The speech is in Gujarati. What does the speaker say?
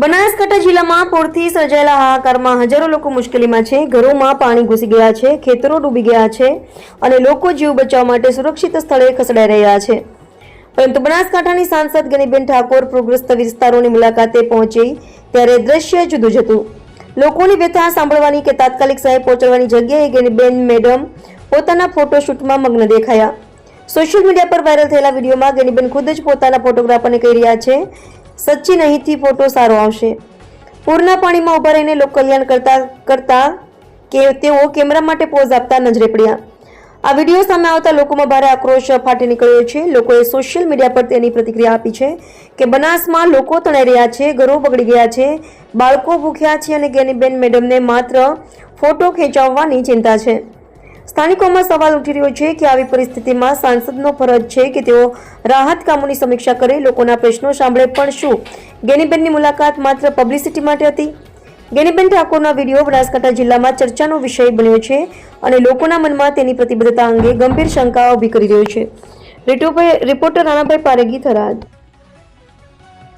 જિલ્લામાં પૂરથી સર્જાયેલા હાહાકારમાં હજારો લોકો મુશ્કેલીમાં છે. ઘરોમાં પાણી ઘૂસી ગયા છે, ખેતરો ડૂબી ગયા છે અને લોકો જીવ બચાવવા માટે સુરક્ષિત સ્થળે ખસેડાઈ રહ્યા છે. પરંતુ બનાસકાંઠાની સાંસદ ગનીબેન ઠાકોર પૂરગ્રસ્ત વિસ્તારોની મુલાકાતે પહોંચી ત્યારે દ્રશ્ય જુદું જ હતું. લોકોની વ્યથા સાંભળવાની કે તાત્કાલિક સહાય પહોંચાડવાની જગ્યાએ ગનીબેન મેડમ પોતાના ફોટોશૂટમાં મગ્ન દેખાયા. સોશિયલ મીડિયા પર વાયરલ થયેલા વિડીયોમાં ગનીબેન ખુદ જ પોતાના ફોટોગ્રાફરને કહી રહ્યા છે સચિન નહીંથી ફોટો સારો આવશે. પૂરના પાણીમાં ઊભા રહીને લોક કલ્યાણ કરતા કરતા કે તેઓ કેમેરા માટે પોઝ આપતા નજરે પડ્યા. આ વીડિયો સામે આવતા લોકોમાં ભારે આક્રોશ ફાટી નીકળ્યો છે. લોકોએ સોશિયલ મીડિયા પર તેની પ્રતિક્રિયા આપી છે કે બનાસમાં લોકો તણાઈ રહ્યા છે, ઘરો બગડી ગયા છે, બાળકો ભૂખ્યા છે અને ગેનીબેન મેડમને માત્ર ફોટો ખેંચાવવાની ચિંતા છે. સ્થાનિકોમાં સવાલ ઉઠી રહ્યો છે કે આવી પરિસ્થિતિમાં સાંસદનો ફરજ છે કે તેઓ રાહત કામોની સમીક્ષા કરે, લોકોના પ્રશ્નો સાંભળે પણ શું? ગેનીબેનની મુલાકાત માત્ર પબ્લિસિટી માટે હતી? ગેનીબેન ઠાકોરના વીડિયો બનાસકાંઠા જિલ્લામાં ચર્ચાનો વિષય બન્યો છે અને લોકોના મનમાં તેની પ્રતિબદ્ધતા અંગે ગંભીર શંકા ઊભી કરી રહ્યો છે. રિટોભાઈ- રિપોર્ટર રાણાભાઈ પારેગી થરાદ.